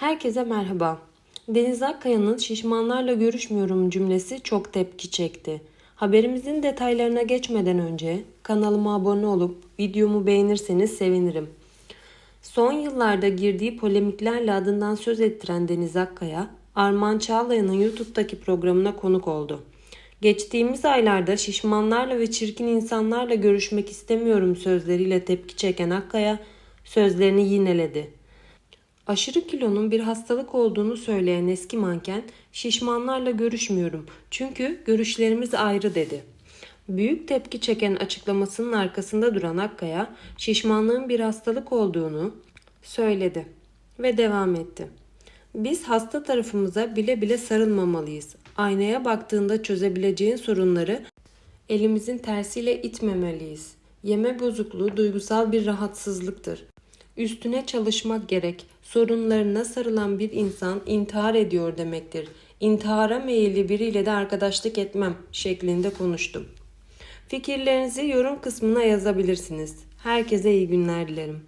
Herkese merhaba. Deniz Akkaya'nın şişmanlarla görüşmüyorum cümlesi çok tepki çekti. Haberimizin detaylarına geçmeden önce kanalıma abone olup videomu beğenirseniz sevinirim. Son yıllarda girdiği polemiklerle adından söz ettiren Deniz Akkaya, Arman Çağlayan'ın YouTube'daki programına konuk oldu. Geçtiğimiz aylarda şişmanlarla ve çirkin insanlarla görüşmek istemiyorum sözleriyle tepki çeken Akkaya sözlerini yineledi. Aşırı kilonun bir hastalık olduğunu söyleyen eski manken şişmanlarla görüşmüyorum çünkü görüşlerimiz ayrı dedi. Büyük tepki çeken açıklamasının arkasında duran Akkaya şişmanlığın bir hastalık olduğunu söyledi ve devam etti. Biz hasta tarafımıza bile bile sarılmamalıyız. Aynaya baktığında çözebileceğin sorunları elimizin tersiyle itmemeliyiz. Yeme bozukluğu duygusal bir rahatsızlıktır. Üstüne çalışmak gerek. Sorunlarına sarılan bir insan intihar ediyor demektir. İntihara meyilli biriyle de arkadaşlık etmem şeklinde konuştum. Fikirlerinizi yorum kısmına yazabilirsiniz. Herkese iyi günler dilerim.